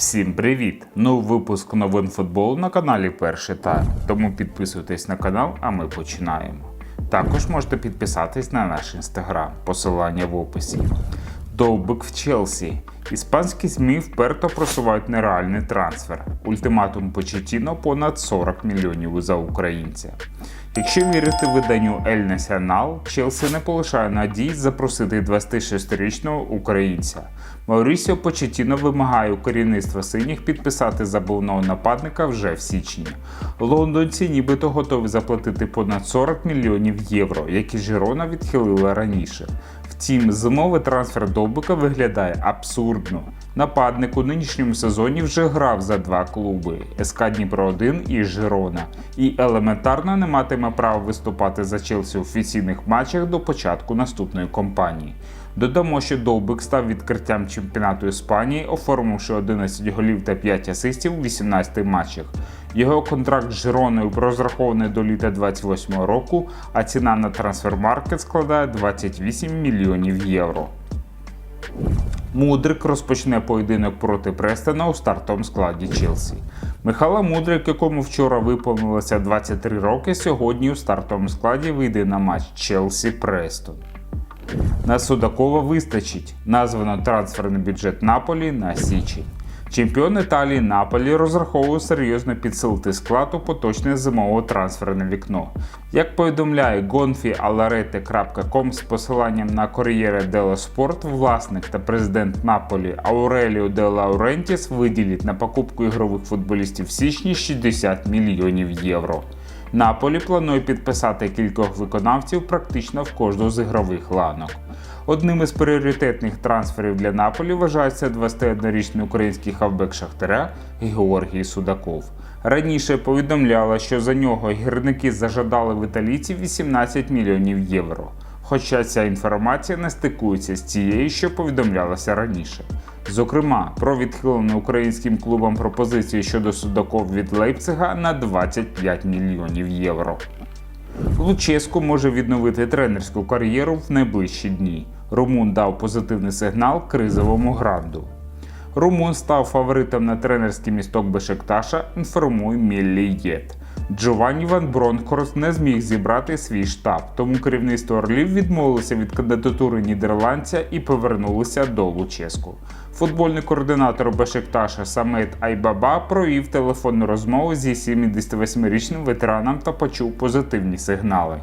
Всім привіт! Новий випуск новин футболу на каналі Перший Тайм. Тому підписуйтесь на канал, а ми починаємо. Також можете підписатись на наш інстаграм, посилання в описі. Довбик в Челсі. Іспанські ЗМІ вперто просувають нереальний трансфер. Ультиматум Почетіно понад 40 мільйонів за українця. Якщо вірити виданню El Nacional, Челсі не полишає надій запросити 26-річного українця. Маурісіо Почетіно вимагає у керівництва синіх підписати забувного нападника вже в січні. Лондонці нібито готові заплатити понад 40 мільйонів євро, які Жирона відхилила раніше. Втім, зимовий трансфер Довбика виглядає абсурдно. Нападник у нинішньому сезоні вже грав за два клуби СК Дніпро 1 і Жирона, і елементарно не матиме права виступати за Челсі в офіційних матчах до початку наступної кампанії. Додамо, що Довбик став відкриттям чемпіонату Іспанії, оформивши 11 голів та 5 асистів у 18 матчах. Його контракт з Жироною розрахований до літа 28 року, а ціна на трансфермаркет складає 28 мільйонів євро. Мудрик розпочне поєдинок проти Престона у стартовому складі Челсі. Михайло Мудрик, якому вчора виповнилося 23 роки, сьогодні у стартовому складі вийде на матч Челсі Престон. На Судакова вистачить. Названо трансферний бюджет Наполі на січень. Чемпіон Італії Наполі розраховує серйозно підсилити склад у поточне зимове трансферне вікно. Як повідомляє gonfialarete.com з посиланням на Corriere dello Sport, власник та президент Наполі Ауреліо де Лаурентіс виділить на покупку ігрових футболістів в січні 60 мільйонів євро. Наполі планує підписати кількох виконавців практично в кожну з ігрових ланок. Одним із пріоритетних трансферів для Наполі вважається 21-річний український хавбек Шахтаря Георгій Судаков. Раніше повідомляла, що за нього гірники зажадали в італійців 18 мільйонів євро. Хоча ця інформація не стикується з тією, що повідомлялося раніше. Зокрема, про відхилену українським клубом пропозицію щодо судаков від Лейпцига на 25 мільйонів євро. Луческо може відновити тренерську кар'єру в найближчі дні. Румун дав позитивний сигнал кризовому гранду. Румун став фаворитом на тренерський місток Бешекташа, інформує Міллі Єт. Джованні Ван Бронхорст не зміг зібрати свій штаб, тому керівництво Орлів відмовилося від кандидатури нідерландця і повернулося до Луческу. Футбольний координатор Бешекташа Самет Айбаба провів телефонну розмову зі 78-річним ветераном та почув позитивні сигнали.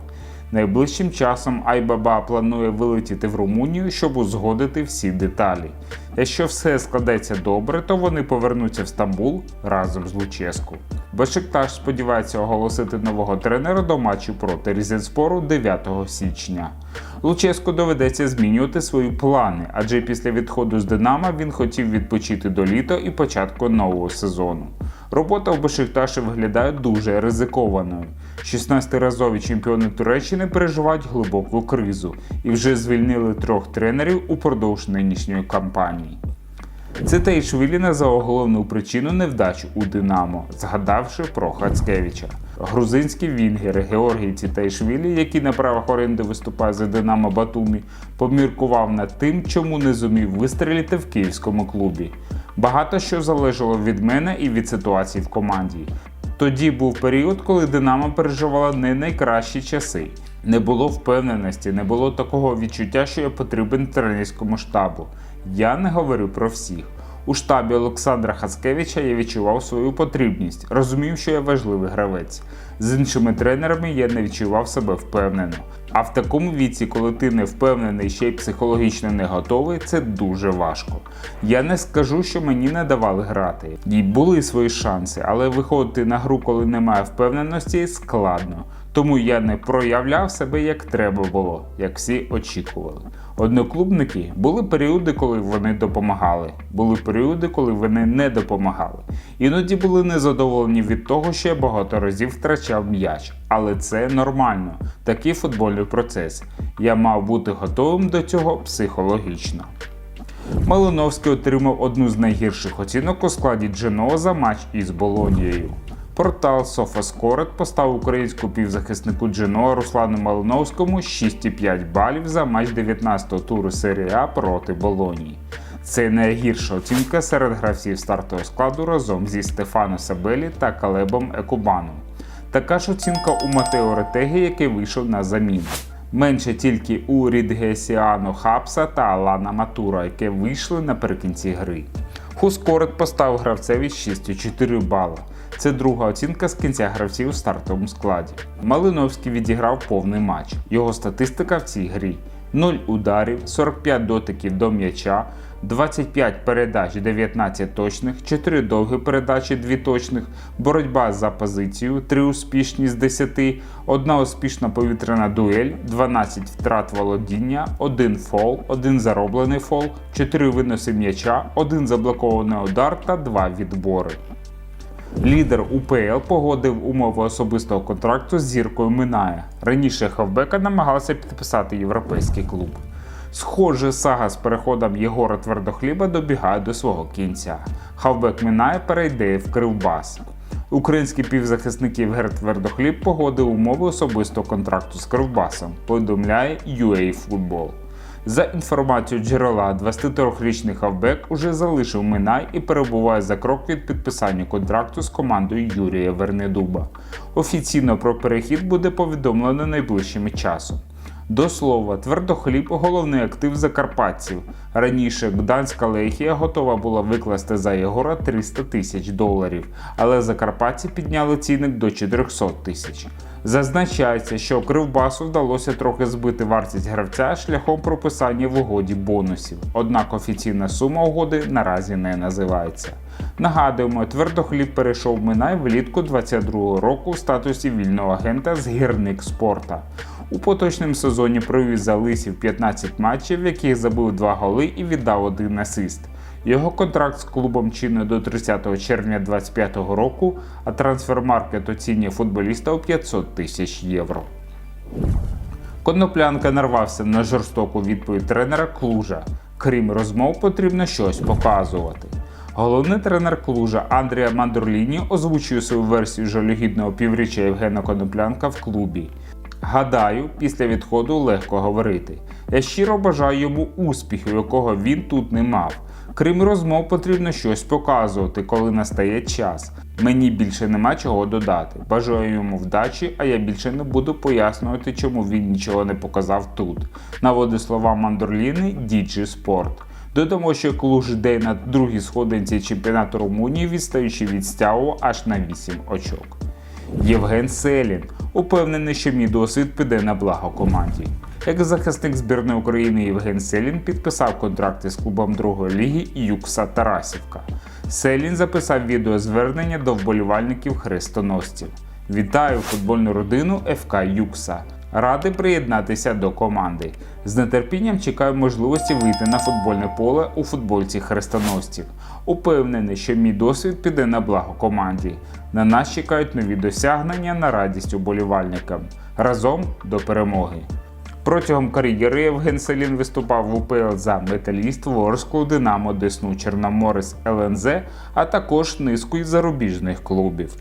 Найближчим часом Айбаба планує вилетіти в Румунію, щоб узгодити всі деталі. Якщо все складеться добре, то вони повернуться в Стамбул разом з Луческу. Бешикташ сподівається оголосити нового тренера до матчу проти Різенспору 9 січня. Луческу доведеться змінювати свої плани, адже після відходу з Динамо він хотів відпочити до літа і початку нового сезону. Робота в Бешикташі виглядає дуже ризикованою. 16-разові чемпіони Туреччини переживають глибоку кризу і вже звільнили трьох тренерів упродовж нинішньої кампанії. Цитейшвілі назвав головну причину невдач у Динамо, згадавши про Хацкевича. Грузинський вінгер Георгій Цитейшвілі, який на правах оренди виступає за Динамо Батумі, поміркував над тим, чому не зумів вистрілити в київському клубі. Багато що залежало від мене і від ситуації в команді. Тоді був період, коли Динамо переживала не найкращі часи. Не було впевненості, не було такого відчуття, що я потрібен тренерському штабу. Я не говорю про всіх. У штабі Олександра Хацкевича я відчував свою потрібність, розумів, що я важливий гравець. З іншими тренерами я не відчував себе впевнено. А в такому віці, коли ти не впевнений, ще й психологічно не готовий, це дуже важко. Я не скажу, що мені не давали грати. І були свої шанси, але виходити на гру, коли немає впевненості, складно. Тому я не проявляв себе як треба було, як всі очікували. Одноклубники були періоди, коли вони допомагали, були періоди, коли вони не допомагали. Іноді були незадоволені від того, що я багато разів втрачав м'яч. Але це нормально, такий футбольний процес. Я мав бути готовим до цього психологічно. Малиновський отримав одну з найгірших оцінок у складі Дженоа за матч із Болонією. Портал SofaScored поставив українську півзахиснику Дженоа Руслану Малиновському 6,5 балів за матч 19-го туру серії А проти Болонії. Це найгірша оцінка серед гравців стартового складу разом зі Стефано Сабелі та Калебом Екубаном. Така ж оцінка у Матео Ретегі, який вийшов на заміну. Менше тільки у Рідгесіано Хапса та Алана Матура, які вийшли наприкінці гри. Хускорет поставив гравцеві 6,4 бала. Це друга оцінка з кінця гравців у стартовому складі. Малиновський відіграв повний матч. Його статистика в цій грі: 0 ударів, 45 дотиків до м'яча, 25 передач, 19 точних, 4 довгі передачі, 2 точних, боротьба за позицію, 3 успішні з 10, 1 успішна повітряна дуель, 12 втрат володіння, 1 фол, 1 зароблений фол, 4 виноси м'яча, 1 заблокований удар та 2 відбори. Лідер УПЛ погодив умови особистого контракту з зіркою Минає. Раніше Хавбека намагався підписати європейський клуб. Схоже, сага з переходом Єгора Твердохліба добігає до свого кінця. Хавбек Минає перейде в Кривбас. Український півзахисник Євген Твердохліб погодив умови особистого контракту з Кривбасом, повідомляє UA Football. За інформацією джерела, 23-річний хавбек уже залишив Минай і перебуває за крок від підписання контракту з командою Юрія Вернедуба. Офіційно про перехід буде повідомлено найближчим часом. До слова, твердохліб головний актив закарпатців. Раніше Гданська Лехія готова була викласти за Єгора 300 тисяч доларів, але закарпатці підняли цінник до 400 тисяч. Зазначається, що Кривбасу вдалося трохи збити вартість гравця шляхом прописання в угоді бонусів. Однак офіційна сума угоди наразі не називається. Нагадуємо, твердохліб перейшов Минай влітку 22 року в статусі вільного агента з гірник спорта. У поточному сезоні провів за лисів 15 матчів, в яких забив 2 голи і віддав один асист. Його контракт з клубом чинний до 30 червня 2025 року, а трансфермаркет оцінює футболіста у 500 тисяч євро. Коноплянка нарвався на жорстоку відповідь тренера Клужа. Крім розмов, потрібно щось показувати. Головний тренер Клужа Андрія Мандурліні озвучує свою версію жалюгідного півріччя Євгена Коноплянка в клубі. Гадаю, після відходу легко говорити. Я щиро бажаю йому успіху, якого він тут не мав. Крім розмов, потрібно щось показувати, коли настає час. Мені більше нема чого додати. Бажаю йому вдачі, а я більше не буду пояснювати, чому він нічого не показав тут. Наводи слова Мандорліни Діджі Спорт. Додамо, що Клуж йде на другій сходинці чемпіонату Румунії, відстаючи від стягу аж на 8 очок. Євген Селін упевнений, що мій досвід піде на благо команді. Як захисник збірної України Євген Селін підписав контракти з клубом другої ліги Юкса Тарасівка. Селін записав відеозвернення до вболівальників хрестоносців. Вітаю футбольну родину ФК Юкса. Радий приєднатися до команди. З нетерпінням чекаю можливості вийти на футбольне поле у футбольці хрестоносців. Упевнений, що мій досвід піде на благо команді. На нас чекають нові досягнення на радість уболівальникам. Разом до перемоги. Протягом кар'єри Євген Селін виступав в УПЛ за Металіст, Ворсклу, Динамо, Десну, Чорноморець, ЛНЗ, а також низку із зарубіжних клубів.